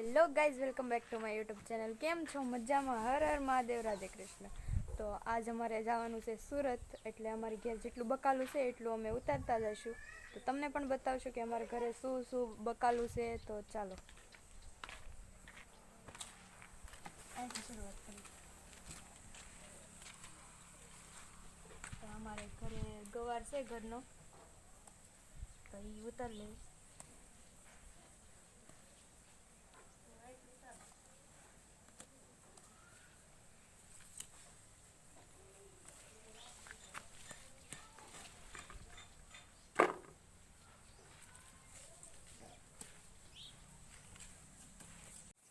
Hello guys, welcome back to my YouTube channel. કેમ છો? મજામાં? હર હર મહાદેવ, રાધે કૃષ્ણ. તો આજ અમારે જવાનું છે સુરત, એટલે અમારી ઘેર જેટલું બકાલું છે એટલું અમે ઉતારતા જઈશું. તો તમને પણ બતાવશું કે અમારા ઘરે શું શું બકાલું છે, તો ચાલો. અમારે ઘરે ગવાર છે ઘરનો. તો એ ઉતાર લઈએ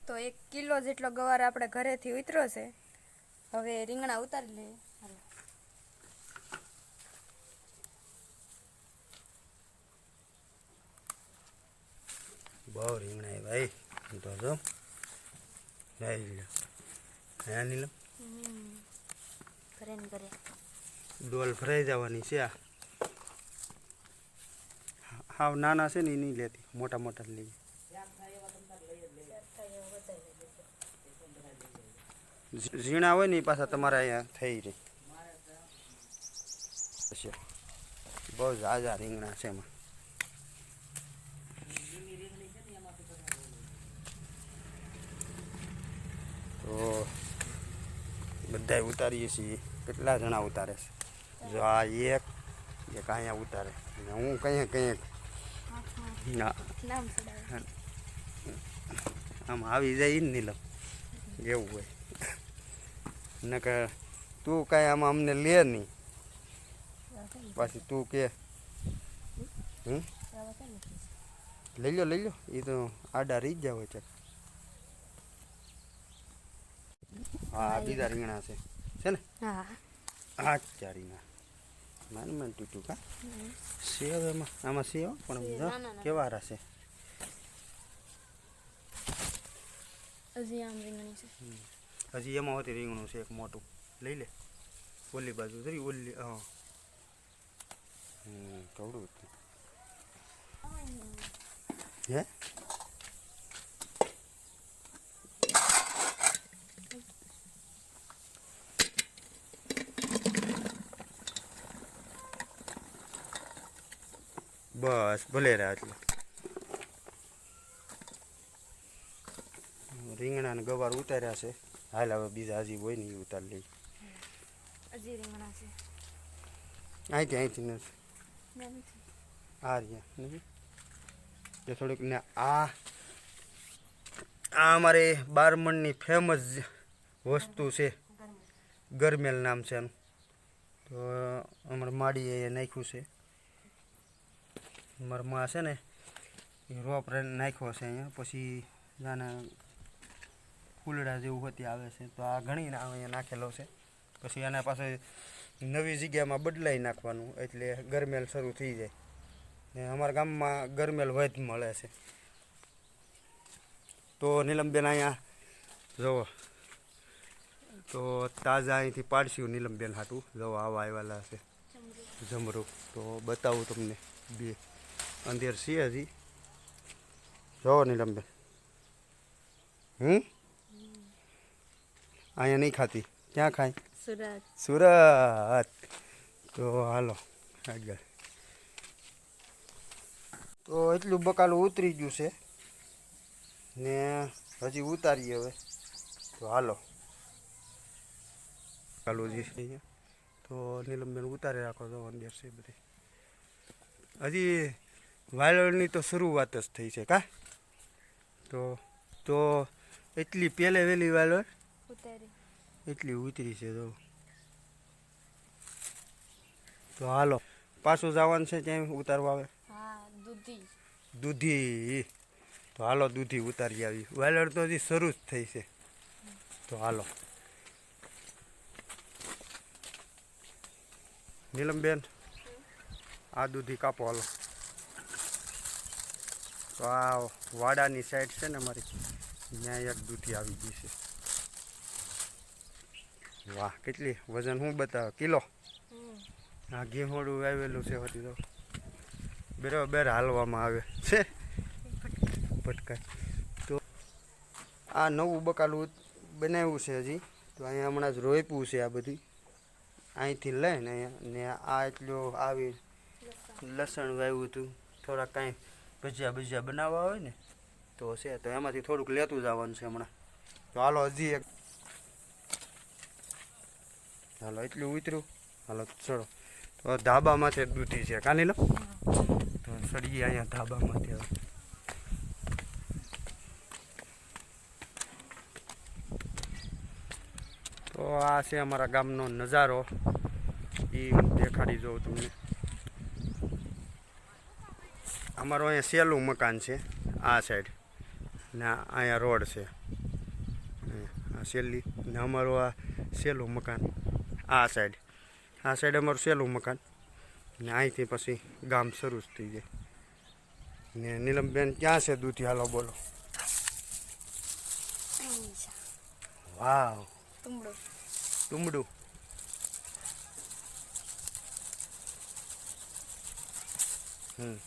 તો એક કિલો જેટલો ગવાર આપણે ઘરેથી ઉતરો છે. હવે રીંગણા ઉતારી લઈએ. હાલો બહુ રીંગણા એ ભાઈ. તો જો. લઈ લો હા નીલમ ઘરે ને ઘરે. ડોલ ફરાઈ જવાની છે આ. હાવ નાના છે ને એ નહીં લેતી. મોટા મોટા જ લઈએ ઝીણા હોય ને એ પાછા તમારે અહીંયા થઈ રહી. બહુ ઝાઝા રીંગણા છે એમાં. તો બધાય ઉતારીએ છીએ. કેટલા જણા ઉતારે છે? જો આ એક જે અહીંયા ઉતારે. હું કંઈક કંઈક ના. આમ આવી જાય ને નીલમ. એવું હોય. નકર તું કાંઈ આમાં અમને લે નહીં પાછી તું કે. હમ? લઈ લો લઈ લો એ તો આડા રહી જ હોય છે હા બીજા રીંગણા છે. છે ને? હા. આ ચાર રીંગણા. માન માન તૂટું કા સેવ એમાં આમાં સેવ? પણ કેવા ના, ના, ના. રસે હજી આમ રીંગણી છે. હજી એમાં હોતી રીંગણું છે એક મોટું. લઈ લે. ઓલી બાજુ જરી ઓલી હા. હમ કવડું હતું. હે? બસ ભલે રહ્યા એટલે. રીંગણા ને ગવાર ઉતાર્યા છે. હાલ હવે બીજા હજી હોય ને એ ઉતાર લઈ હજી રીંગણા છે. અહીંથી અહીંથી નથી. આ રહ્યા નથી? થોડીક ને આ આ અમારે બારમણની ફેમસ વસ્તુ છે. ગરમેલ નામ છે એનું. તો અમારે માડીએ એ નાખ્યું છે. મારા માં છે ને એ રોપ નાખ્યો છે અહીંયા. પછી નાના ફૂલડા જેવું હતી આવે છે, તો આ ઘણી અહીંયા નાખેલો છે. પછી એના પાસે નવી જગ્યામાં બદલાઈ નાખવાનું, એટલે ગરમેલ શરૂ થઈ જાય. ને અમારા ગામમાં ગરમેલ વધ મળે છે. તો નીલમબેન અહીંયા જુઓ તો તાજા અહીંથી પાડશું નીલમબેન હાટું. જુઓ આવા આવેલા છે. જમરૂ. તો બતાવું તમને બે. અંધેર છે હજી. જુઓ નીલમબેન. હમ? અહીંયા નહીં ખાતી. ક્યાં ખાય? સુરત. સુરત. તો હાલો આગળ. તો એટલું બકાલું ઉતરી ગયું છે. ને હજી ઉતારીએ હવે. તો હાલો. બકાલું જે છે અહીંયા. તો નીલમબેન ઉતારી રાખો તો અંદર છે બધી. હજી વાયલોળની તો શરૂઆત જ થઈ છે કા? તો તો એટલી પહેલે વહેલી વાયલોળ ઉતારી એટલી ઉતરી છે તો. તો હાલો પાછું જવાનું છે ત્યાં ઉતારવા આવે હા દૂધી. દૂધી. તો હાલો દૂધી ઉતારી આવી. વાલર તો હજી શરૂ જ થઈ છે. તો હાલો. નીલમબેન આ દૂધી કાપો હાલો. તો આ વાડાની સાઈડ છે ને મારી ત્યાં એક દૂધી આવી ગઈ છે. વાહ કેટલી વજન શું બતાવે? કિલો? આ ઘેહોડું આવેલું છે હોતી તો. બરાબર હાલવામાં આવે છે. પટકાય તો આ નવું બકાલું બનાવ્યું છે હજી. તો અહીંયા હમણાં જ રોપ્યું છે આ બધું. અહીંથી લઈને અહીંયા ને આ એટલું આવી લસણ. વાવ્યું હતું. થોડાક કાંઈ ભજીયા ભજીયા બનાવવા હોય ને તો છે. તો એમાંથી થોડુંક લેતું જ આવવાનું છે હમણાં. તો હાલો હજી એક હાલો, એટલું ઉતર્યું હાલો ચડો તો ધાબામાંથી દૂધી છે. કાની લો તો સડીએ અહીંયા ધાબામાંથી હવે. તો આ છે અમારા ગામનો નજારો. એ દેખાડી જોઉં તમને. અમારું અહીંયા સહેલું મકાન છે, આ સાઈડ ને અહીંયા રોડ છે. આ સહેલી ને અમારું આ સહેલું મકાન. આ સાઈડ આ સાઈડ અમારું સહેલું મકાન. ને અહીંથી પછી ગામ શરૂ થઈ જાય. ને નીલમબેન ક્યાં છે દૂધી? હાલો બોલો. વાવ. તુમડો. તુમડું. હમ.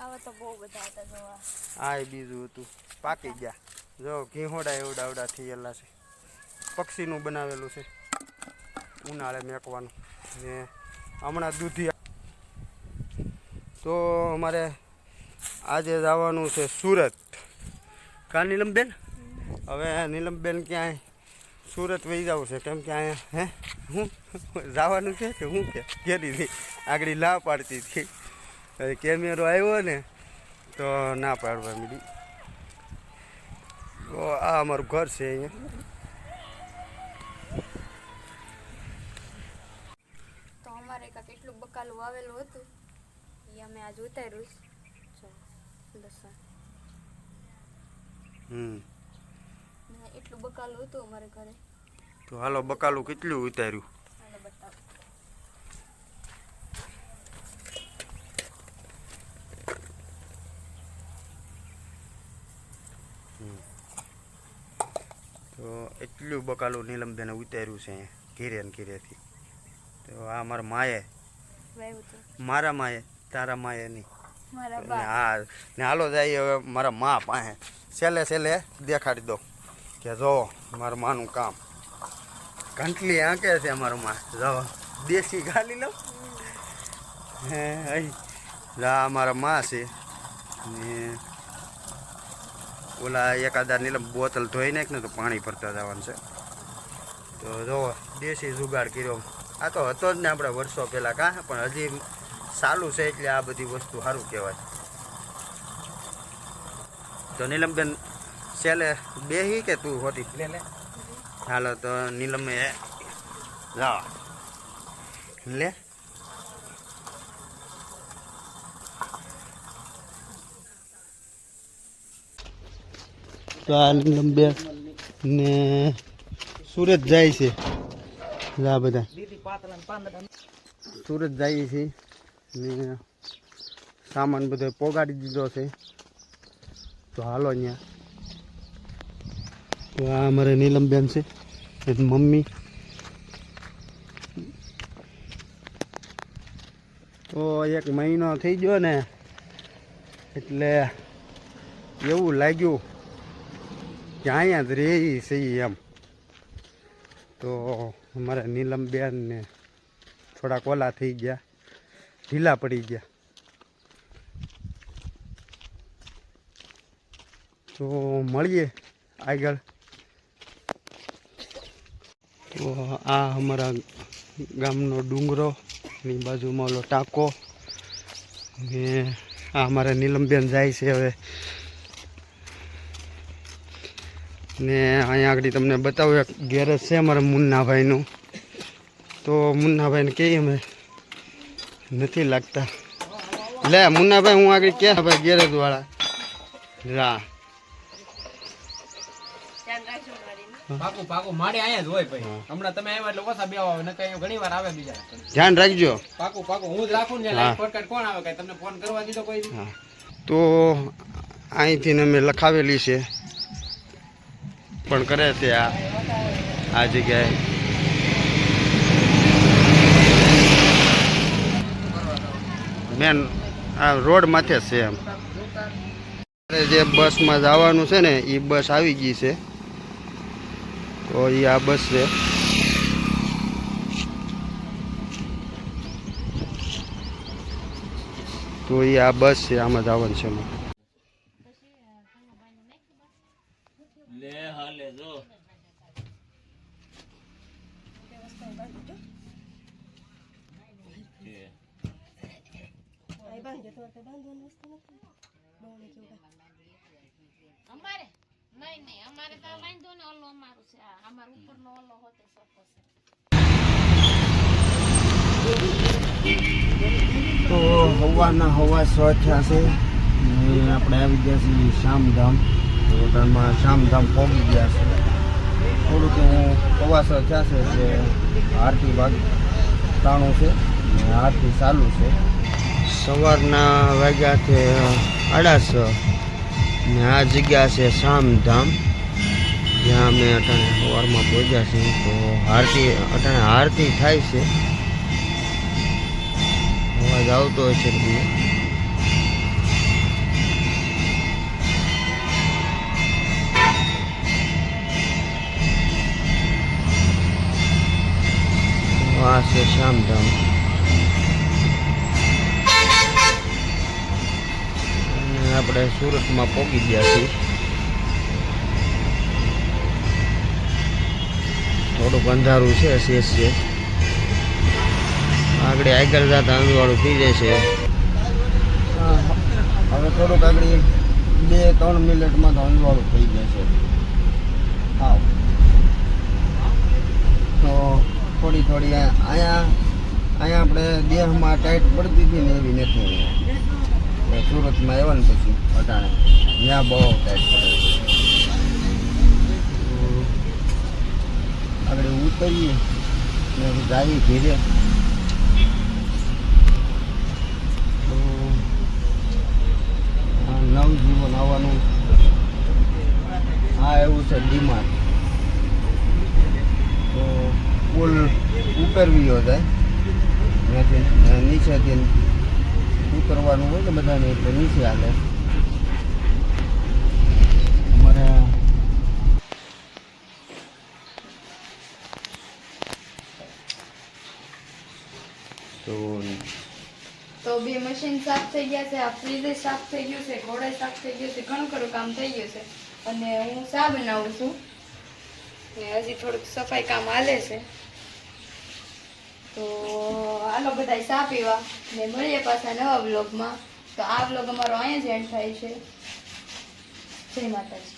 આવા તો બહુ બધા હતા જોવા. આ બીજું હતું. પાકી ગયા. જો ઘીહોડા એવડા એવડા થયેલા છે. પક્ષીનું બનાવેલું છે. ઉનાળે મેકવાનું ને હમણાં દૂધી તો અમારે આજે જવાનું છે સુરત. કા નીલમબેન? હવે નીલમબેન ક્યાંય સુરત વહી જવું છે. કેમ કે અહીંયા હે? હું? જવાનું છે કે હું કે? ઘેરી આગળ ના પાડતી હતી. કેમેરો આવ્યો ને, તો ના પાડવા મીડી. આ અમારું ઘર છે અહીંયા તો એટલું બકાલું વાવેલું હતું એ અમે આજ ઉતાર્યું છે. લસણ હમ. એટલું બકાલું હતું અમારે ઘરે. તો હાલો બકાલું કેટલું ઉતાર્યું? તો એટલું બકાલું નીલમબેને ઉતાર્યું છે ઘેરે ને ઘીરેથી. તો આ મારા માએ મારા માએ તારા માએ નહીં. હા ને હાલો જાય હવે મારા મા પાસે. છેલ્લે છેલ્લે દેખાડી દો કે જો મારા માનું કામ. ઘંટલી આંકે છે મારું માં. જો દેશી ગાલી લો. હે અહીં જા મારા મા છે. ને ઓલા એકાદા નીલમ બોતલ ધોઈ નાખ ને તો પાણી ભરતા જવાનું છે. તો જો દેશી જુગાડ કર્યો. આ તો હતો જ ને આપણે વર્ષો પહેલાં કાં પણ હજી ચાલુ છે એટલે આ બધી વસ્તુ સારું કહેવાય. તો નીલમબેન છેલ્લે બેહી કે તું હોતી? હાલો તો નીલમે જા લે. તો આ નીલમબેન ને સુરત જાય છે. આ બધા. સુરત જઈએ છીએ ને સામાન બધો પોગાડી દીધો છે. તો હાલો અહીંયા તો આ અમારે નીલમબેન છે મમ્મી. તો એક મહિનો થઈ ગયો ને એટલે એવું લાગ્યું કે અહીંયા જ રહી છે એમ. તો અમારે નીલમબેન ને થોડાક ઓલા થઈ ગયા. ઢીલા પડી ગયા. તો મળીએ આગળ. તો આ અમારા ગામનો ડુંગરો ની બાજુમાં ઓલો ટાંકો. ને આ અમારા નીલમબેન જાય છે હવે. ને અહીંયા આગળ તમને બતાવું એક ગેરેજ છે અમારા મુન્નાભાઈનું. તો મુન્નાભાઈને કહીએ અમે નથી લાગતા. લે મુન્નાભાઈ હું આગળ ક્યાં? ભાઈ. ગેરેજ વાળા રા ધ્યાન રાખજો. તો અહીંથી અમે લખાવેલી છે. પણ કરે છે આ. આ જગ્યાએ. મેન આ રોડ માથે છે એમ. જે બસમાં જવાનું છે ને એ બસ આવી ગઈ છે. તો એ આ બસ છે. તો એ આ બસ છે, આમાં જવાનું છે અમારે લે હાલે જો. અમારે? નહીં નહીં અમારે તો વાંધો ને ઓલો અમારું છે આ અમાર ઉપરનો ઓલો હોતે સોફો છે. તો હવાના હવા સ્વચ્છા છે ને આપણે આવી ગયા છીએ શામધામ. હોટલમાં શામધામ પહોંચી ગયા છે. થોડુંક હવા થયા છે જે આરતી ભાગ તાણું છે આરતી ચાલુ છે. સવારના વાગ્યા છે આડા ને આ જગ્યા છે શામધામ. જ્યાં અમે અટાણે સવારમાં પહોંચ્યા છીએ તો આરતી, અટાણે આરતી થાય છે. અવાજ આવતો હોય છે આ છે શામધામ આપણે સુરતમાં પહોંચી ગયા છીએ થોડુંક અંધારું છે શેષ છે આગળ આગળ જતા અંધવાળું થઈ જાય છે હવે થોડુંક આગળ બે ત્રણ મિનિટમાં તો અંધવાળું થઈ જશે હા તો થોડી થોડી અહીંયા અહીંયા આપણે દેહમાં ટાઈટ પડતી હતી ને એવી નથી એટલે સુરતમાં આવ્યા ને પછી અટાણે. ત્યાં બહુ ટાઈટ પડે આગળ ઉતરીએ ને પછી ઘેરે. નવજીવન આવવાનું. હા, એવું છે, ડીમાર્ટ તો પુલ ઉતરવીઓ જાય ત્યાંથી ને નીચેથી ઉતરવાનું હોય ને બધાને એટલે નીચે હાલે. અમારે તો તો બે મશીન સાફ થઈ ગયા છે, આ ફ્રીજે સાફ થઈ ગયું છે ઘોડે સાફ થઈ ગયું છે, ઘણું ખરું કામ થઈ ગયું છે. અને હું ચા બનાવું છું. ને હજી થોડુંક સફાઈ કામ હાલે છે. તો આનો બધા ચા પીવા. ને મળીએ પાછા નવા બ્લોગમાં તો આ બ્લોગ અમારો અહીંયા જ એન્ડ થાય છે. જય માતાજી.